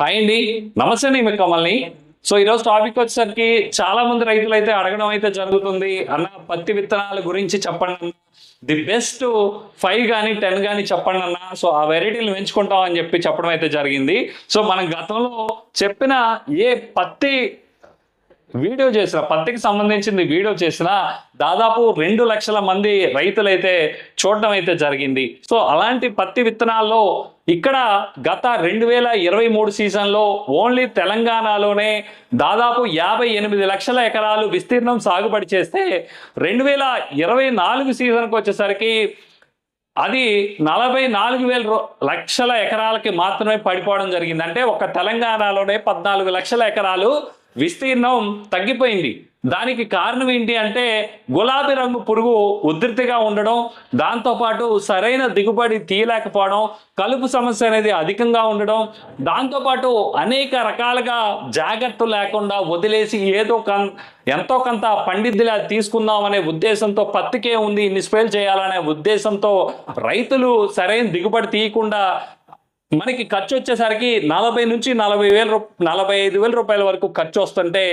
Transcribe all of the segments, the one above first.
Hi అండి. నమస్తే నేను కమల్ని. సో ఈరోజు టాపిక్ వచ్చేసరికి చాలా మంది రైతులు అయితే అడగడం అయితే జరుగుతుంది. అన్న పత్తి విత్తనాల గురించి చెప్పండి అన్న. ది బెస్ట్ ఫైవ్ కానీ టెన్ కానీ చెప్పండి అన్న. సో ఆ వెరైటీలు పెంచుకుంటాం అని చెప్పి చెప్పడం అయితే జరిగింది. సో మనం గతంలో చెప్పిన ఏ పత్తి వీడియో చేసిన పత్తికి సంబంధించింది వీడియో చేసిన దాదాపు రెండు లక్షల మంది రైతులైతే చూడడం అయితే జరిగింది. సో అలాంటి పత్తి విత్తనాల్లో ఇక్కడ గత రెండు వేల ఇరవై మూడు సీజన్లో ఓన్లీ తెలంగాణలోనే దాదాపు యాభై ఎనిమిది లక్షల ఎకరాలు విస్తీర్ణం సాగుబడి చేస్తే రెండు వేల ఇరవై నాలుగు సీజన్కి వచ్చేసరికి అది నలభై నాలుగు వేల లక్షల ఎకరాలకి మాత్రమే పడిపోవడం జరిగింది. అంటే ఒక తెలంగాణలోనే పద్నాలుగు లక్షల ఎకరాలు విస్తీర్ణం తగ్గిపోయింది. దానికి కారణం ఏంటి అంటే గులాబీ రంగు పురుగు ఉధృతిగా ఉండడం దాంతోపాటు సరైన దిగుబడి తీయలేకపోవడం కలుపు సమస్య అనేది అధికంగా ఉండడం దాంతోపాటు అనేక రకాలుగా జాగ్రత్త లేకుండా వదిలేసి ఏదో కన్ ఎంతో కొంత పండితులా తీసుకుందాం అనే ఉద్దేశంతో పత్తికే ఉంది ఇన్ని స్ప్రేలు చేయాలనే ఉద్దేశంతో రైతులు సరైన దిగుబడి తీయకుండా మనకి ఖర్చు వచ్చేసరికి నలభై నుంచి నలభై వేల రూ నలభై ఐదు వేల రూపాయల వరకు ఖర్చు వస్తుంటే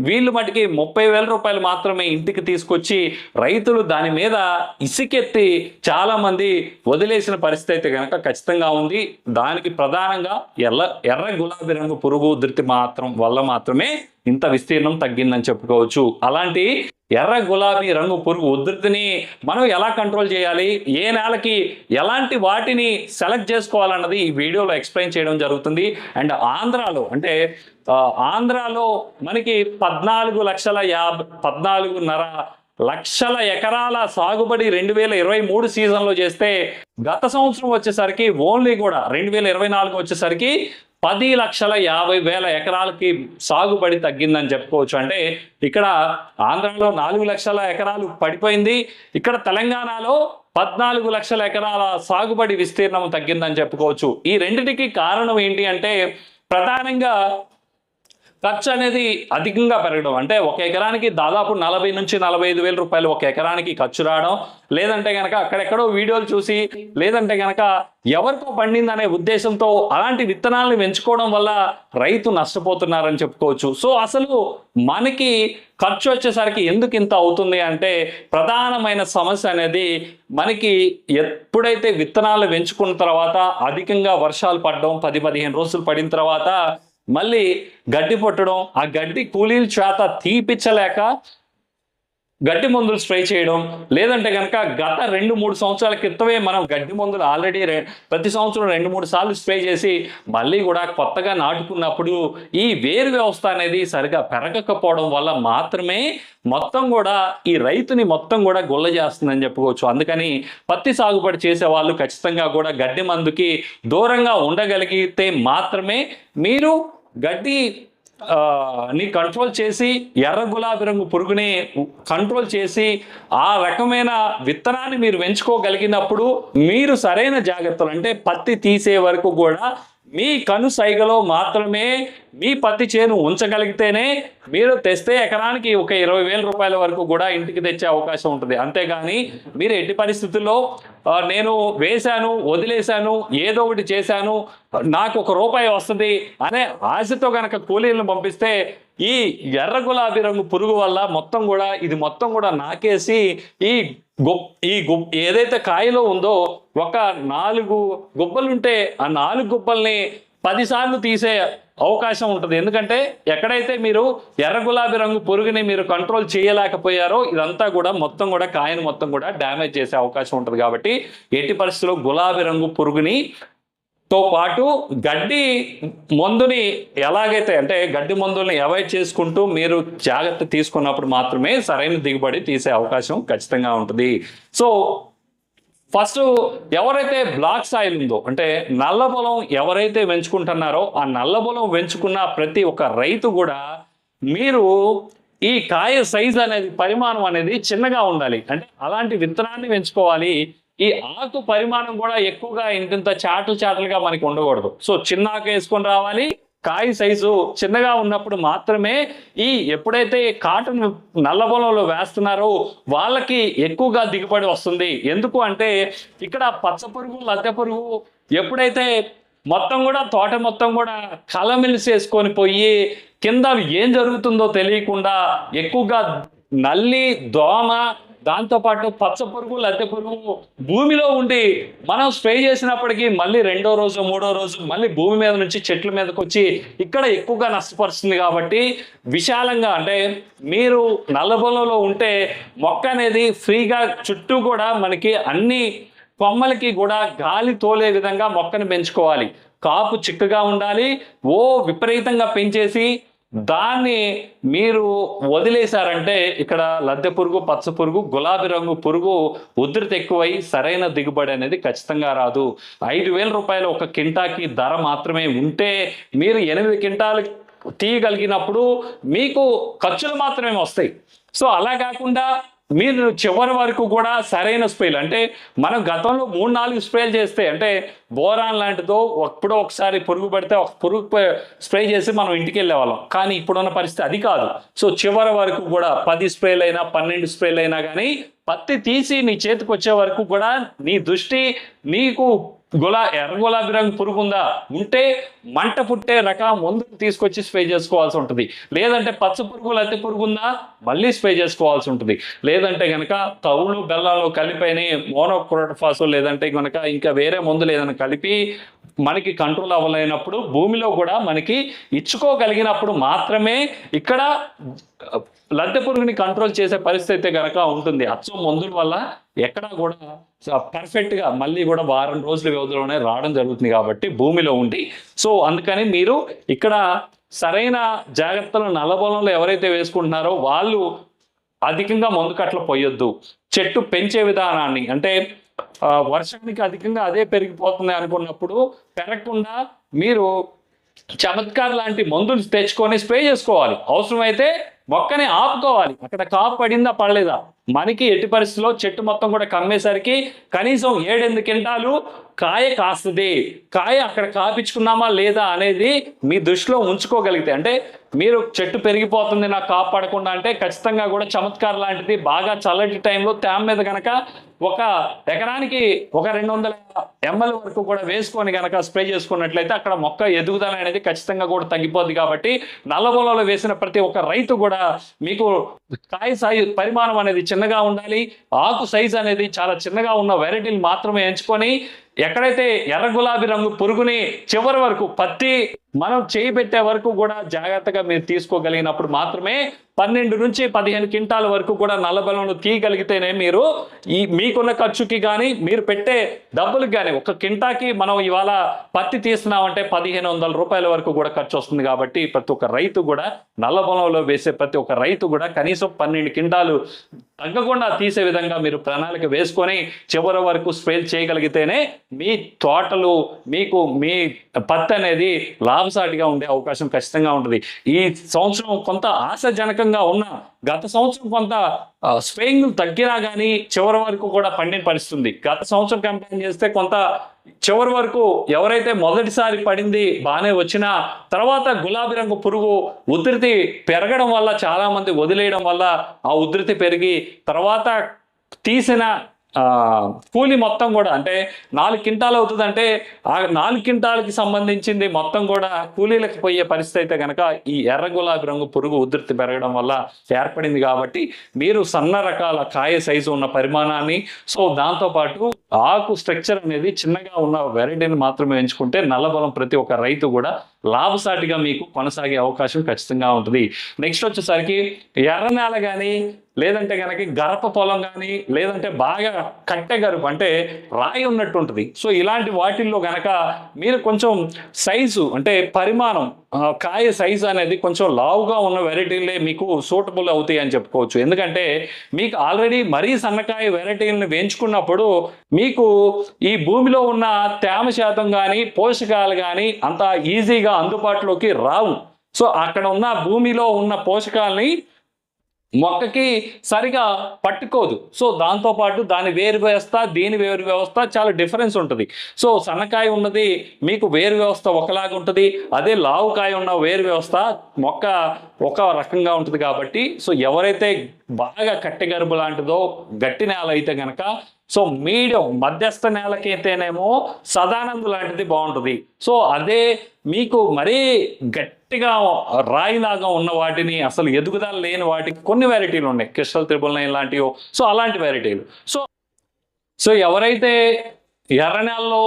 వీళ్ళు మటుకి ముప్పై వేల రూపాయలు మాత్రమే ఇంటికి తీసుకొచ్చి రైతులు దాని మీద ఇసుకెత్తి చాలామంది వదిలేసిన పరిస్థితి కనుక ఖచ్చితంగా ఉంది. దానికి ప్రధానంగా ఎర్ర ఎర్ర గులాబీ రంగు పురుగు ఉధృతి మాత్రం వల్ల మాత్రమే ఇంత విస్తీర్ణం తగ్గిందని చెప్పుకోవచ్చు. అలాంటి ఎర్ర గులాబీ రంగు పురుగు ఉధృతిని మనం ఎలా కంట్రోల్ చేయాలి? ఏ నెలకి ఎలాంటి వాటిని సెలెక్ట్ చేసుకోవాలన్నది ఈ వీడియోలో ఎక్స్ప్లెయిన్ చేయడం జరుగుతుంది. అండ్ ఆంధ్రాలో అంటే ఆంధ్రాలో మనకి పద్నాలుగు లక్షల యాభై పద్నాలుగున్నర లక్షల ఎకరాల సాగుబడి రెండు వేల ఇరవై మూడు సీజన్లో చేస్తే గత సంవత్సరం వచ్చేసరికి ఓన్లీ కూడా రెండు వేల ఇరవై నాలుగు వచ్చేసరికి పది లక్షల యాభై వేల ఎకరాలకి సాగుబడి తగ్గిందని చెప్పుకోవచ్చు. అంటే ఇక్కడ ఆంధ్రలో నాలుగు లక్షల ఎకరాలు పడిపోయింది. ఇక్కడ తెలంగాణలో పద్నాలుగు లక్షల ఎకరాల సాగుబడి విస్తీర్ణం తగ్గిందని చెప్పుకోవచ్చు. ఈ రెండిటికి కారణం ఏంటి అంటే ప్రధానంగా ఖర్చు అనేది అధికంగా పెరగడం. అంటే ఒక ఎకరానికి దాదాపు నలభై నుంచి నలభై ఐదు వేల రూపాయలు ఒక ఎకరానికి ఖర్చు రావడం. లేదంటే కనుక అక్కడెక్కడో వీడియోలు చూసి లేదంటే కనుక ఎవరితో పండిందనే ఉద్దేశంతో అలాంటి విత్తనాలను పెంచుకోవడం వల్ల రైతు నష్టపోతున్నారని చెప్పుకోవచ్చు. సో అసలు మనకి ఖర్చు వచ్చేసరికి ఎందుకు ఇంత అవుతుంది అంటే ప్రధానమైన సమస్య అనేది మనకి ఎప్పుడైతే విత్తనాలు పెంచుకున్న తర్వాత అధికంగా వర్షాలు పడడం పది పదిహేను రోజులు పడిన తర్వాత మళ్ళీ గడ్డి పుట్టడం ఆ గడ్డి కూలీల చేత తీపిచ్చలేక గడ్డి మందులు స్ప్రే చేయడం లేదంటే కనుక గత రెండు మూడు సంవత్సరాల క్రితమే మనం గడ్డి మందులు ఆల్రెడీ ప్రతి సంవత్సరం రెండు మూడు సార్లు స్ప్రే చేసి మళ్ళీ కూడా కొత్తగా నాటుకున్నప్పుడు ఈ వేరు వ్యవస్థ అనేది సరిగా పెరగకపోవడం వల్ల మాత్రమే మొత్తం కూడా ఈ రైతుని మొత్తం కూడా గొల్ల చేస్తుందని చెప్పుకోవచ్చు. అందుకని పత్తి సాగుబడి చేసే వాళ్ళు ఖచ్చితంగా కూడా గడ్డి మందుకి దూరంగా ఉండగలిగితే మాత్రమే మీరు గడ్డి ని కంట్రోల్ చేసి ఎర్ర గులాబీ రంగు పురుగుని కంట్రోల్ చేసి ఆ రకమైన విత్తనాన్ని మీరు పెంచుకోగలిగినప్పుడు మీరు సరైన జాగ్రత్తలు అంటే పత్తి తీసే వరకు కూడా మీ కను సైగలో మాత్రమే మీ పత్తి చేను ఉంచగలిగితేనే మీరు తెస్తే ఎకరానికి ఒక ఇరవై వేల రూపాయల వరకు కూడా ఇంటికి తెచ్చే అవకాశం ఉంటుంది. అంతేగాని మీరు ఎట్టి పరిస్థితుల్లో నేను వేశాను వదిలేశాను ఏదో ఒకటి చేశాను నాకు ఒక రూపాయి వస్తుంది అనే ఆశతో కనుక కూలీలను పంపిస్తే ఈ ఎర్ర గులాబీ రంగు పురుగు వల్ల మొత్తం కూడా ఇది మొత్తం కూడా నాకేసి ఈ గొప్ ఈ గుబ్ ఏదైతే కాయలో ఉందో ఒక నాలుగు గుబ్బలుంటే ఆ నాలుగు గుబ్బల్ని పదిసార్లు తీసే అవకాశం ఉంటుంది. ఎందుకంటే ఎక్కడైతే మీరు ఎర్ర గులాబీ రంగు పురుగుని మీరు కంట్రోల్ చేయలేకపోయారో ఇదంతా కూడా మొత్తం కూడా కాయను మొత్తం కూడా డ్యామేజ్ చేసే అవకాశం ఉంటుంది. కాబట్టి ఎట్టి పరిస్థితుల్లో గులాబీ రంగు పురుగుని తో పాటు గడ్డి మందుని ఎలాగైతే అంటే గడ్డి మందుల్ని అవాయిడ్ చేసుకుంటూ మీరు జాగ్రత్త తీసుకున్నప్పుడు మాత్రమే సరైన దిగుబడి తీసే అవకాశం ఖచ్చితంగా ఉంటుంది. సో ఫస్ట్ ఎవరైతే బ్లాక్ సాయిల్ ఉందో అంటే నల్ల పొలం ఎవరైతే పెంచుకుంటున్నారో ఆ నల్ల పొలం పెంచుకున్న ప్రతి ఒక్క రైతు కూడా మీరు ఈ కాయ సైజ్ అనేది పరిమాణం అనేది చిన్నగా ఉండాలి. అంటే అలాంటి విత్తనాన్ని పెంచుకోవాలి. ఈ ఆకు పరిమాణం కూడా ఎక్కువగా ఇంతింత చాటలు చాటలుగా మనకి ఉండకూడదు. సో చిన్న ఆకు వేసుకొని రావాలి. కాయ సైజు చిన్నగా ఉన్నప్పుడు మాత్రమే ఈ ఎప్పుడైతే కాటన్ నల్ల పొలంలో వేస్తున్నారో వాళ్ళకి ఎక్కువగా దిగుబడి వస్తుంది. ఎందుకు అంటే ఇక్కడ పచ్చ పురుగు లద్దె పురుగు ఎప్పుడైతే మొత్తం కూడా తోట మొత్తం కూడా కలమిలిసి వేసుకొని పోయి కింద ఏం జరుగుతుందో తెలియకుండా ఎక్కువగా నల్లి దోమ దాంతోపాటు పచ్చ పురుగు లద్దె పురుగు భూమిలో ఉండి మనం స్ప్రే చేసినప్పటికీ మళ్ళీ రెండో రోజు మూడో రోజు మళ్ళీ భూమి మీద నుంచి చెట్ల మీదకి వచ్చి ఇక్కడ ఎక్కువగా నష్టపరుస్తుంది కాబట్టి విశాలంగా అంటే మీరు నల్లబొలలో ఉంటే మొక్క అనేది ఫ్రీగా చుట్టూ కూడా మనకి అన్ని కొమ్మలకి కూడా గాలి తోలే విధంగా మొక్కను పెంచుకోవాలి. కాపు చిక్కగా ఉండాలి. ఓ విపరీతంగా పెంచేసి దాన్ని మీరు వదిలేశారంటే ఇక్కడ లద్దె పురుగు పచ్చ పురుగు గులాబీ రంగు పురుగు ఉధృతి ఎక్కువై సరైన దిగుబడి అనేది ఖచ్చితంగా రాదు. ఐదు వేల రూపాయలు ఒక కింటాకి ధర మాత్రమే ఉంటే మీరు ఎనిమిది కింటాలు తీయగలిగినప్పుడు మీకు ఖర్చులు మాత్రమే వస్తాయి. సో అలా కాకుండా మీరు చివరి వరకు కూడా సరైన స్ప్రేలు అంటే మనం గతంలో మూడు నాలుగు స్ప్రేలు చేస్తే అంటే బోరాన్ లాంటిదో ఎప్పుడో ఒకసారి పురుగు పడితే ఒక పురుగు స్ప్రే చేసి మనం ఇంటికి వెళ్ళేవాళ్ళం కానీ ఇప్పుడున్న పరిస్థితి అది కాదు. సో చివరి వరకు కూడా పది స్ప్రేలు అయినా పన్నెండు స్ప్రేలు అయినా కానీ పత్తి తీసి నీ చేతికి వచ్చే వరకు కూడా నీ దృష్టి నీకు గులా ఎర్ర గులాబీ రంగు పురుగు ఉందా? ఉంటే మంట పుట్టే రకం ముందుకు తీసుకొచ్చి స్ప్రే చేసుకోవాల్సి ఉంటుంది. లేదంటే పచ్చ పురుగు లద్దె పురుగు ఉందా? మళ్ళీ స్ప్రే చేసుకోవాల్సి ఉంటుంది. లేదంటే గనక తవులు బెల్లాలు కలిపైన మోనోక్రోటోఫాస్ లేదంటే గనక ఇంకా వేరే మందులు ఏదైనా కలిపి మనకి కంట్రోల్ అవ్వలేనప్పుడు భూమిలో కూడా మనకి ఇచ్చుకోగలిగినప్పుడు మాత్రమే ఇక్కడ లద్దె పురుగుని కంట్రోల్ చేసే పరిస్థితి అయితే గనక ఉంటుంది. అచ్చం మందుల వల్ల ఎక్కడా కూడా పర్ఫెక్ట్గా మళ్ళీ కూడా వారం రోజుల వ్యవధిలోనే రావడం జరుగుతుంది కాబట్టి భూమిలో ఉండి. సో అందుకని మీరు ఇక్కడ సరైన జాగ్రత్తలు నల్లబొలంలో ఎవరైతే వేసుకుంటున్నారో వాళ్ళు అధికంగా మందు కట్టలు పోయొద్దు చెట్టు పెంచే విధానాన్ని అంటే వర్షానికి అధికంగా అదే పెరిగిపోతుంది అనుకున్నప్పుడు పెరగకుండా మీరు చమత్కార్ లాంటి మందులు తెచ్చుకొని స్ప్రే చేసుకోవాలి. అవసరమైతే మొక్కని ఆపుకోవాలి. అక్కడ కాపు పడిందా పడలేదా? మనకి ఎట్టి పరిస్థితిలో చెట్టు మొత్తం కూడా కమ్మేసరికి కనీసం ఏడెనిమిది కింటాలు కాయ కాస్తుంది. కాయ అక్కడ కాపించుకున్నామా లేదా అనేది మీ దృష్టిలో ఉంచుకోగలిగితే అంటే మీరు చెట్టు పెరిగిపోతుంది నాకు కాపాడకుండా అంటే ఖచ్చితంగా కూడా చమత్కార లాంటిది బాగా చల్లటి టైంలో తేమ మీద కనుక ఒక ఎకరానికి ఒక రెండు వందల ఎంఎల్ వరకు కూడా వేసుకొని కనుక స్ప్రే చేసుకున్నట్లయితే అక్కడ మొక్క ఎదుగుదల అనేది ఖచ్చితంగా కూడా తగ్గిపోద్ది కాబట్టి నల్లబొలలో వేసిన ప్రతి ఒక్క రైతు కూడా మీకు కాయ సాయి పరిమాణం అనేది చిన్నగా ఉండాలి. ఆకు సైజ్ అనేది చాలా చిన్నగా ఉన్న వెరైటీలు మాత్రమే ఎంచుకొని ఎక్కడైతే ఎర్ర గులాబీ రంగు పురుగుని చివరి వరకు పత్తి మనం చేయి పెట్టే వరకు కూడా జాగ్రత్తగా మీరు తీసుకోగలిగినప్పుడు మాత్రమే పన్నెండు నుంచి పదిహేను క్వింటాల వరకు కూడా నల్లబలంను తీయగలిగితేనే మీరు ఈ మీకున్న ఖర్చుకి కానీ మీరు పెట్టే డబ్బులకు కానీ ఒక కింటాకి మనం ఇవాళ పత్తి తీస్తున్నామంటే పదిహేను వందల రూపాయల వరకు కూడా ఖర్చు వస్తుంది కాబట్టి ప్రతి ఒక్క రైతు కూడా నల్లబలంలో వేసే ప్రతి ఒక్క రైతు కూడా కనీసం పన్నెండు క్వింటాలు తగ్గకుండా తీసే విధంగా మీరు ప్రణాళిక వేసుకొని చివరి వరకు స్ప్రే చేయగలిగితేనే మీ తోటలు మీకు మీ పత్తి అనేది లాభసాటిగా ఉండే అవకాశం ఖచ్చితంగా ఉంటుంది. ఈ సంవత్సరం కొంత ఆశాజనకంగా ఉన్న గత సంవత్సరం కొంత స్ప్రేయింగ్ తగ్గినా కానీ చివరి వరకు కూడా పండిన పరిస్థితుంది. గత సంవత్సరం కంపేర్ చేస్తే కొంత చివరి వరకు ఎవరైతే మొదటిసారి పడింది బాగానే వచ్చినా తర్వాత గులాబీ రంగు పురుగు ఉధృతి పెరగడం వల్ల చాలామంది వదిలేయడం వల్ల ఆ ఉధృతి పెరిగి తర్వాత తీసిన కూలి మొత్తం కూడా అంటే నాలుగు క్వింటాలు అవుతుంది అంటే ఆ నాలుగు క్వింటాలకి సంబంధించింది మొత్తం కూడా కూలీలకు పోయే పరిస్థితి అయితే కనుక ఈ ఎర్ర గులాబీ రంగు పురుగు ఉధృతి పెరగడం వల్ల ఏర్పడింది కాబట్టి మీరు సన్న రకాల కాయ సైజు ఉన్న పరిమాణాన్ని సో దాంతోపాటు ఆకు స్ట్రక్చర్ అనేది చిన్నగా ఉన్న వెరైటీని మాత్రమే ఎంచుకుంటే నల్లబలం ప్రతి ఒక్క రైతు కూడా లాభసాటిగా మీకు కొనసాగే అవకాశం ఖచ్చితంగా ఉంటుంది. నెక్స్ట్ వచ్చేసరికి ఎర్ర నేల కానీ లేదంటే కనుక గరప పొలం కానీ లేదంటే బాగా కట్టె గరుపు అంటే రాయి ఉన్నట్టు ఉంటుంది. సో ఇలాంటి వాటిల్లో కనుక మీరు కొంచెం సైజు అంటే పరిమాణం కాయ సైజు అనేది కొంచెం లావుగా ఉన్న వెరైటీలే మీకు సూటబుల్ అవుతాయి అని చెప్పుకోవచ్చు. ఎందుకంటే మీకు ఆల్రెడీ మరీ సన్నకాయ వెరైటీలను వేయించుకున్నప్పుడు మీకు ఈ భూమిలో ఉన్న తేమ శాతం కానీ పోషకాలు కానీ అంత ఈజీగా ఈజీగా అందుబాటులోకి రావు. సో అక్కడ ఉన్న భూమిలో ఉన్న పోషకాలని మొక్కకి సరిగా పట్టుకోదు. సో దాంతోపాటు దాని వేరు వ్యవస్థ దీని వేరు వ్యవస్థ చాలా డిఫరెన్స్ ఉంటుంది. సో సన్నకాయ ఉన్నది మీకు వేరు వ్యవస్థ ఒకలాగా ఉంటుంది. అదే లావుకాయ ఉన్న వేరు వ్యవస్థ మొక్క ఒక రకంగా ఉంటుంది కాబట్టి. సో ఎవరైతే బాగా కట్టె గర్భ లాంటిదో గట్టి నేల అయితే కనుక సో మీడియం మధ్యస్థ నేలకైతేనేమో సదానంద్ లాంటిది బాగుంటుంది. సో అదే మీకు మరీ గట్టిగా రాయిలాగా ఉన్న వాటిని అసలు ఎదుగుదల లేని వాటికి కొన్ని వెరైటీలు ఉన్నాయి. క్రిస్టల్ త్రిబుల్ నైన్ లాంటివి సో అలాంటి వెరైటీలు సో సో ఎవరైతే ఎర్ర నేలలో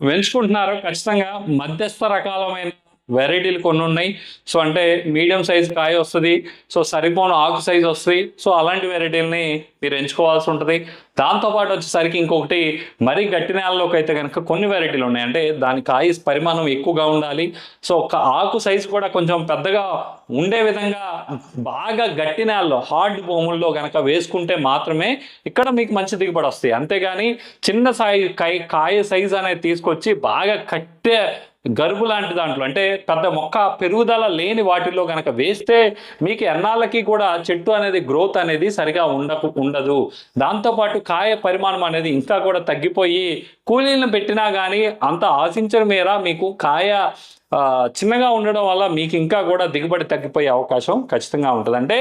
పెంచుకుంటున్నారో ఖచ్చితంగా మధ్యస్థ రకాలమైన వెరైటీలు కొన్ని ఉన్నాయి సో అంటే మీడియం సైజ్ కాయ వస్తుంది. సో సరిపోను ఆకు సైజ్ వస్తుంది. సో అలాంటి వెరైటీలని మీరు ఎంచుకోవాల్సి ఉంటుంది. దాంతోపాటు వచ్చేసరికి ఇంకొకటి మరీ గట్టి నేలలోకి అయితే కనుక కొన్ని వెరైటీలు ఉన్నాయి. అంటే దాని కాయ పరిమాణం ఎక్కువగా ఉండాలి. సో ఒక ఆకు సైజు కూడా కొంచెం పెద్దగా ఉండే విధంగా బాగా గట్టి నేలలో హార్డ్ భూముల్లో కనుక వేసుకుంటే మాత్రమే ఇక్కడ మీకు మంచి దిగుబడి వస్తాయి. అంతేగాని చిన్న సాయి కాయ కాయ సైజ్ అనేది తీసుకొచ్చి బాగా కట్టే గరువు లాంటి దాంట్లో అంటే పెద్ద మొక్క పెరుగుదల లేని వాటిల్లో కనుక వేస్తే మీకు ఎన్నాళ్ళకి కూడా చెట్టు అనేది గ్రోత్ అనేది సరిగా ఉండకు ఉండదు. దాంతోపాటు కాయ పరిమాణం అనేది ఇంకా కూడా తగ్గిపోయి కూలీలను పెట్టినా కానీ అంత ఆశించిన మేర మీకు కాయ చిన్నగా ఉండడం వల్ల మీకు ఇంకా కూడా దిగుబడి తగ్గిపోయే అవకాశం ఖచ్చితంగా ఉంటుంది అంటే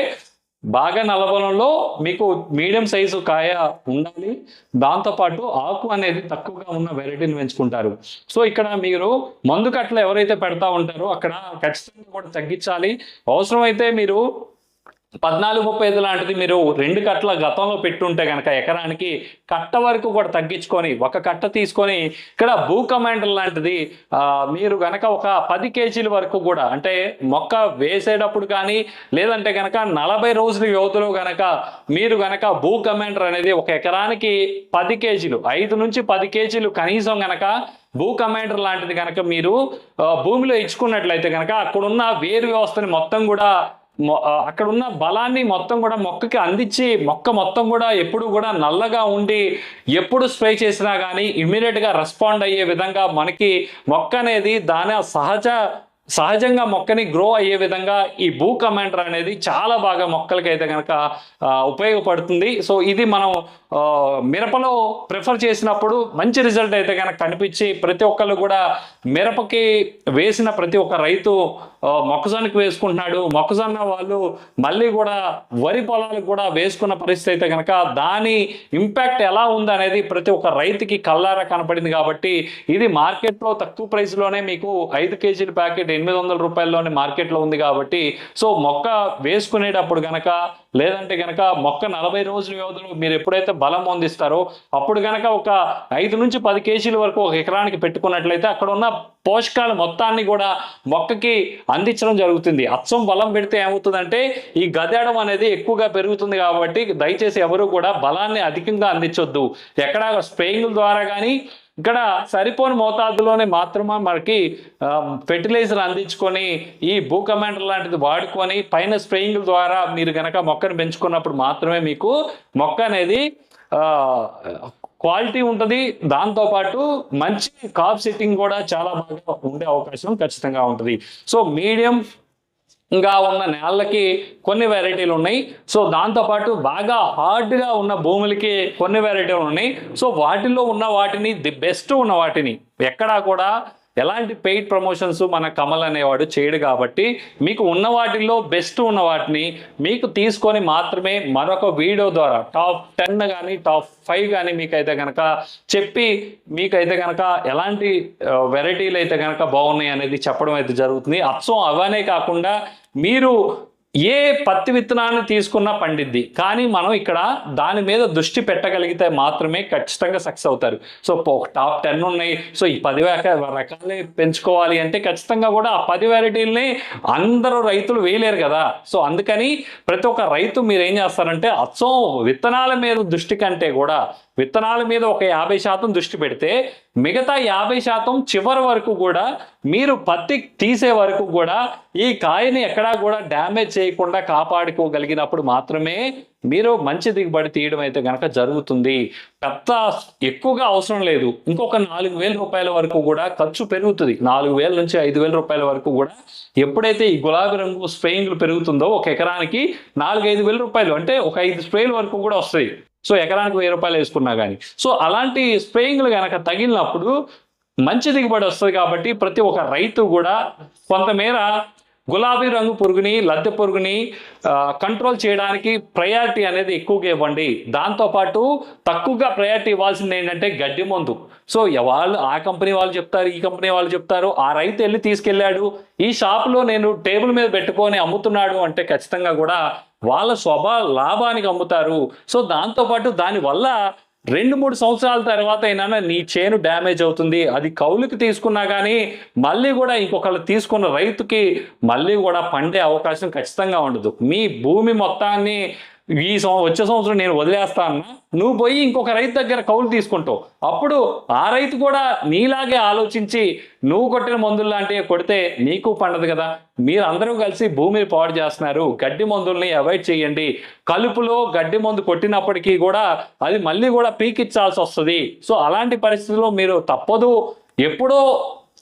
బాగా నలబలంలో మీకు మీడియం సైజు కాయ ఉండాలి. దాంతోపాటు ఆకు అనేది తక్కువగా ఉన్న వెరైటీని పెంచుకుంటారు. సో ఇక్కడ మీరు మందు కట్టలు ఎవరైతే పెడతా ఉంటారో అక్కడ ఖచ్చితంగా కూడా తగ్గించాలి. అవసరమైతే మీరు పద్నాలుగు ముప్పై ఐదు లాంటిది మీరు రెండు కట్టల గతంలో పెట్టుంటే కనుక ఎకరానికి కట్ట వరకు కూడా తగ్గించుకొని ఒక కట్ట తీసుకొని ఇక్కడ భూ కమాండర్ లాంటిది మీరు కనుక ఒక పది కేజీల వరకు కూడా అంటే మొక్క వేసేటప్పుడు కానీ లేదంటే కనుక నలభై రోజుల వ్యవధిలో కనుక మీరు కనుక భూ కమాండర్ అనేది ఒక ఎకరానికి పది కేజీలు ఐదు నుంచి పది కేజీలు కనీసం కనుక భూ కమాండర్ లాంటిది కనుక మీరు భూమిలో ఇచ్చుకున్నట్లయితే కనుక అక్కడున్న వేరు వ్యవస్థని మొత్తం కూడా అక్కడ ఉన్న బలాన్ని మొత్తం కూడా మొక్కకి అందించి మొక్క మొత్తం కూడా ఎప్పుడు కూడా నల్లగా ఉండి ఎప్పుడు స్ప్రే చేసినా కానీ ఇమ్మీడియట్గా రెస్పాండ్ అయ్యే విధంగా మనకి మొక్క అనేది దాని సహజ సహజంగా మొక్కని గ్రో అయ్యే విధంగా ఈ భూ కమాండర్ అనేది చాలా బాగా మొక్కలకి అయితే కనుక ఉపయోగపడుతుంది. సో ఇది మనం మిరపలో ప్రిఫర్ చేసినప్పుడు మంచి రిజల్ట్ అయితే కనుక కనిపించి ప్రతి ఒక్కళ్ళు కూడా మిరపకి వేసిన ప్రతి ఒక్క రైతు మొక్కజొన్నకి వేసుకుంటున్నాడు. మొక్కజొన్న వాళ్ళు మళ్ళీ కూడా వరి పొలాలకు కూడా వేసుకున్న పరిస్థితి అయితే కనుక దాని ఇంపాక్ట్ ఎలా ఉంది అనేది ప్రతి ఒక్క రైతుకి కల్లారా కనపడింది కాబట్టి ఇది మార్కెట్లో తక్కువ ప్రైస్లోనే మీకు ఐదు కేజీల ప్యాకెట్ ఎనిమిది వందల రూపాయల్లోనే మార్కెట్లో ఉంది కాబట్టి సో మొక్క వేసుకునేటప్పుడు గనక లేదంటే గనక మొక్క నలభై రోజుల వ్యవధిలో మీరు ఎప్పుడైతే బలం పొందిస్తారో అప్పుడు కనుక ఒక ఐదు నుంచి పది కేజీల వరకు ఒక ఎకరానికి పెట్టుకున్నట్లయితే అక్కడ ఉన్న పోషకాలు మొత్తాన్ని కూడా మొక్కకి అందించడం జరుగుతుంది. అచ్చం బలం పెడితే ఏమవుతుందంటే ఈ గదేయడం అనేది ఎక్కువగా పెరుగుతుంది కాబట్టి దయచేసి ఎవరు కూడా బలాన్ని అధికంగా అందించొద్దు. ఎక్కడ స్ప్రేయింగ్ ద్వారా కానీ ఇక్కడ సరిపోని మోతాదులోనే మాత్రమే మనకి ఫెర్టిలైజర్ అందించుకొని ఈ భూ కమాండర్ లాంటిది వాడుకొని పైన స్ప్రేయింగ్ ద్వారా మీరు కనుక మొక్కను పెంచుకున్నప్పుడు మాత్రమే మీకు మొక్క అనేది క్వాలిటీ ఉంటుంది. దాంతోపాటు మంచి కాప్ సెట్టింగ్ కూడా చాలా బాగా ఉండే అవకాశం ఖచ్చితంగా ఉంటుంది. సో మీడియం ఇంకా ఉన్న నేలలకి కొన్ని వెరైటీలు ఉన్నాయి. సో దాంతోపాటు బాగా హార్డ్గా ఉన్న భూములకి కొన్ని వెరైటీలు ఉన్నాయి. సో వాటిల్లో ఉన్న వాటిని ది బెస్ట్ ఉన్న వాటిని ఎక్కడా కూడా ఎలాంటి పెయిడ్ ప్రమోషన్స్ మన కమల్ అనేవాడు చేయడు కాబట్టి మీకు ఉన్న వాటిల్లో బెస్ట్ ఉన్న వాటిని మీకు తీసుకొని మాత్రమే మరొక వీడియో ద్వారా టాప్ టెన్ కానీ టాప్ ఫైవ్ కానీ మీకైతే కనుక చెప్పి మీకైతే కనుక ఎలాంటి వెరైటీలు అయితే కనుక బాగున్నాయి అనేది చెప్పడం అయితే జరుగుతుంది. అచ్చం అవనే కాకుండా మీరు ఏ పత్తి విత్తనాన్ని తీసుకున్నా పండిద్ది. కానీ మనం ఇక్కడ దాని మీద దృష్టి పెట్టగలిగితే మాత్రమే ఖచ్చితంగా సక్సెస్ అవుతారు. సో టాప్ టెన్ ఉన్నాయి. సో ఈ పది రక- రకాలే పెంచుకోవాలి అంటే ఖచ్చితంగా కూడా ఆ పది వెరైటీలని అందరూ రైతులు వేయలేరు కదా. సో అందుకని ప్రతి ఒక్క రైతు మీరు ఏం చేస్తారంటే అచ్చం విత్తనాల మీద దృష్టి కంటే కూడా విత్తనాల మీద ఒక యాభై శాతం దృష్టి పెడితే మిగతా యాభై శాతం చివరి వరకు కూడా మీరు పత్తి తీసే వరకు కూడా ఈ కాయని ఎక్కడా కూడా డ్యామేజ్ చేయకుండా కాపాడుకోగలిగినప్పుడు మాత్రమే మీరు మంచి దిగుబడి తీయడం అయితే గనక జరుగుతుంది. పెద్ద ఎక్కువగా అవసరం లేదు. ఇంకొక నాలుగు వేల రూపాయల వరకు కూడా ఖర్చు పెరుగుతుంది. నాలుగు వేల నుంచి ఐదు వేల రూపాయల వరకు కూడా ఎప్పుడైతే ఈ గులాబీ రంగు స్ప్రేయింగ్లు పెరుగుతుందో ఒక ఎకరానికి నాలుగు ఐదు వేల రూపాయలు అంటే ఒక ఐదు స్ప్రేల వరకు కూడా వస్తాయి. సో ఎకరానికి వెయ్యి రూపాయలు వేసుకున్నా కానీ సో అలాంటి స్ప్రేయింగ్లు కనుక తగిలినప్పుడు మంచి దిగుబడి వస్తుంది కాబట్టి ప్రతి ఒక్క రైతు కూడా కొంతమేర గులాబీ రంగు పురుగుని లద్దె పురుగుని కంట్రోల్ చేయడానికి ప్రయారిటీ అనేది ఎక్కువగా ఇవ్వండి. దాంతోపాటు తక్కువగా ప్రయారిటీ ఇవ్వాల్సింది ఏంటంటే గడ్డి మందు. సో ఎ- వాళ్ళు ఆ కంపెనీ వాళ్ళు చెప్తారు ఈ కంపెనీ వాళ్ళు చెప్తారు. ఆ రైతు వెళ్ళి తీసుకెళ్ళాడు. ఈ షాప్లో నేను టేబుల్ మీద పెట్టుకొని అమ్ముతున్నాడు అంటే ఖచ్చితంగా కూడా వాళ్ళ స్వభా లాభానికి అమ్ముతారు. సో దాంతోపాటు దానివల్ల రెండు మూడు సంవత్సరాల తర్వాత అయినా నీ చేను డ్యామేజ్ అవుతుంది అది కౌలుకి తీసుకున్నా కానీ మళ్ళీ కూడా ఇంకొకళ్ళు తీసుకున్న రైతుకి మళ్ళీ కూడా పండే అవకాశం ఖచ్చితంగా ఉండదు. మీ భూమి మొత్తాన్ని ఈ సంవ వచ్చే సంవత్సరం నేను వదిలేస్తాను నువ్వు పోయి ఇంకొక రైతు దగ్గర కౌలు తీసుకుంటావు. అప్పుడు ఆ రైతు కూడా నీలాగే ఆలోచించి నువ్వు కొట్టిన మందులు లాంటివి కొడితే నీకు పండదు కదా. మీరు అందరూ కలిసి భూమిని పాడు చేస్తున్నారు. గడ్డి మందుల్ని అవాయిడ్ చేయండి. కలుపులో గడ్డి మందు కొట్టినప్పటికీ కూడా అది మళ్ళీ కూడా పీకిచ్చాల్సి వస్తుంది. సో అలాంటి పరిస్థితుల్లో మీరు తప్పదు. ఎప్పుడో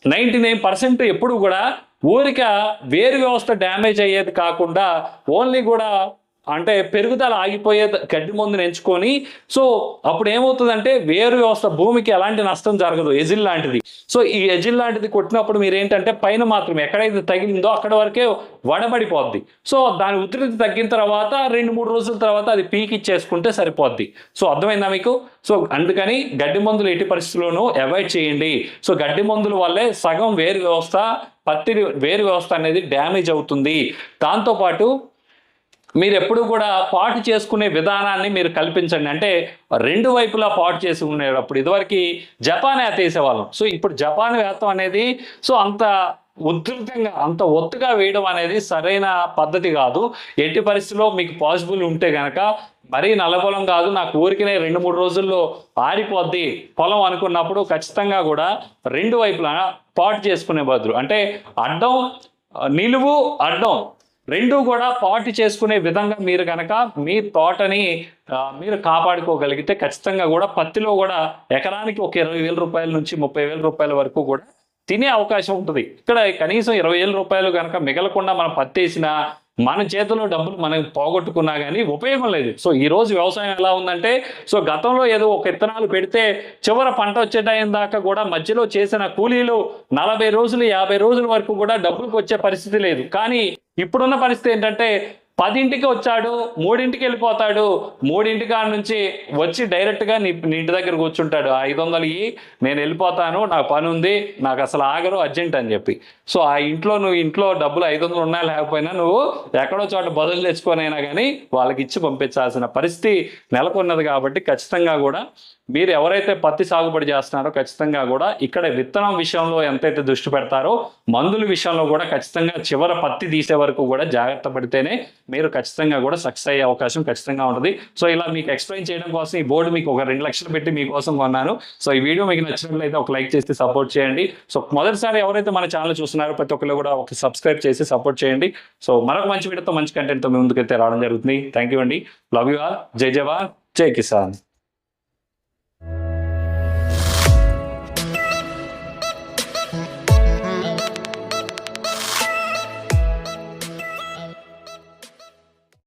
నైంటీ నైన్ పర్సెంట్ ఎప్పుడు కూడా ఊరిక వేరు వ్యవస్థ డ్యామేజ్ అయ్యేది కాకుండా ఓన్లీ కూడా అంటే పెరుగుదల ఆగిపోయే గడ్డి మందుని ఎంచుకొని సో అప్పుడు ఏమవుతుందంటే వేరు వ్యవస్థ భూమికి ఎలాంటి నష్టం జరగదు ఎజిల్ లాంటిది. సో ఈ ఎజిల్ లాంటిది కొట్టినప్పుడు మీరు ఏంటంటే పైన మాత్రం ఎక్కడైతే తగిలిందో అక్కడ వరకే వడబడిపోద్ది. సో దాని ఉధృతి తగ్గిన తర్వాత రెండు మూడు రోజుల తర్వాత అది పీకిచ్చేసుకుంటే సరిపోద్ది. సో అర్థమైందా మీకు? సో అందుకని గడ్డి మందులు ఎట్టి పరిస్థితుల్లోనూ అవాయిడ్ చేయండి. సో గడ్డి మందుల వల్లే సగం వేరు వ్యవస్థ పత్తి వేరు వ్యవస్థ అనేది డ్యామేజ్ అవుతుంది. దాంతోపాటు మీరు ఎప్పుడు కూడా పాటు చేసుకునే విధానాన్ని మీరు కల్పించండి. అంటే రెండు వైపులా పాటు చేసుకునేటప్పుడు ఇదివరకు జపాన్ వేత వేసేవాళ్ళం సో ఇప్పుడు జపాన్ వేతం అనేది సో అంత ఉధృతంగా అంత ఒత్తుగా వేయడం అనేది సరైన పద్ధతి కాదు. ఎట్టి పరిస్థితిలో మీకు పాసిబుల్ ఉంటే కనుక మరీ నల్లపొలం కాదు నాకు ఊరికినే రెండు మూడు రోజుల్లో ఆరిపోద్ది పొలం అనుకున్నప్పుడు ఖచ్చితంగా కూడా రెండు వైపులా పాటు చేసుకునే బదులు. అంటే అడ్డం నిలువు అడ్డం. రెండు కూడా పాటు చేసుకునే విధంగా మీరు కనుక మీ తోటని మీరు కాపాడుకోగలిగితే ఖచ్చితంగా కూడా పత్తిలో కూడా ఎకరానికి ఒక ఇరవై వేల రూపాయల నుంచి ముప్పై వేల రూపాయల వరకు కూడా తినే అవకాశం ఉంటుంది. ఇక్కడ కనీసం ఇరవై వేల రూపాయలు కనుక మిగలకుండా మనం పత్తి మన చేతిలో డబ్బులు మనం పోగొట్టుకున్నా కానీ ఉపయోగం లేదు. సో ఈ రోజు వ్యవసాయం ఎలా ఉందంటే సో గతంలో ఏదో ఒక విత్తనాలు పెడితే చివర పంట వచ్చే టైం దాకా కూడా మధ్యలో చేసిన కూలీలు నలభై రోజులు యాభై రోజుల వరకు కూడా డబ్బులకు వచ్చే పరిస్థితి లేదు. కానీ ఇప్పుడున్న పరిస్థితి ఏంటంటే పదింటికి వచ్చాడు మూడింటికి వెళ్ళిపోతాడు మూడింటి కాడ నుంచి వచ్చి డైరెక్ట్గా నీ నీ ఇంటి దగ్గర కూర్చుంటాడు. ఆ ఐదు వందలు నేను వెళ్ళిపోతాను నాకు పని ఉంది నాకు అసలు ఆగరు అర్జెంట్ అని చెప్పి. సో ఆ ఇంట్లో నువ్వు ఇంట్లో డబ్బులు ఐదు వందలు ఉన్నా లేకపోయినా నువ్వు ఎక్కడో చోట బదులు తెచ్చుకొనైనా కానీ వాళ్ళకి ఇచ్చి పంపించాల్సిన పరిస్థితి నెలకొన్నది కాబట్టి ఖచ్చితంగా కూడా మీరు ఎవరైతే పత్తి సాగుబడి చేస్తున్నారో ఖచ్చితంగా కూడా ఇక్కడ విత్తనం విషయంలో ఎంతైతే దృష్టి పెడతారో మందుల విషయంలో కూడా ఖచ్చితంగా చివర పత్తి తీసే వరకు కూడా జాగ్రత్త పడితేనే మీరు ఖచ్చితంగా కూడా సక్సెస్ అయ్యే అవకాశం ఖచ్చితంగా ఉంటుంది. సో ఇలా మీకు ఎక్స్ప్లెయిన్ చేయడం కోసం ఈ బోర్డు మీకు ఒక రెండు లక్షలు పెట్టి మీకోసం కొన్నాను. సో ఈ వీడియో మీకు నచ్చినట్లయితే ఒక లైక్ చేసి సపోర్ట్ చేయండి. సో మొదటిసారి ఎవరైతే మన ఛానల్ చూస్తున్నారో ప్రతి ఒక్కరు కూడా ఒక సబ్స్క్రైబ్ చేసి సపోర్ట్ చేయండి. సో మరొక మంచి వీడియోతో మంచి కంటెంట్తో మీ ముందుకైతే రావడం జరుగుతుంది. థ్యాంక్ యూ అండి. లవ్ యూ ఆల్ జై జవాన్. జై కిసాన్.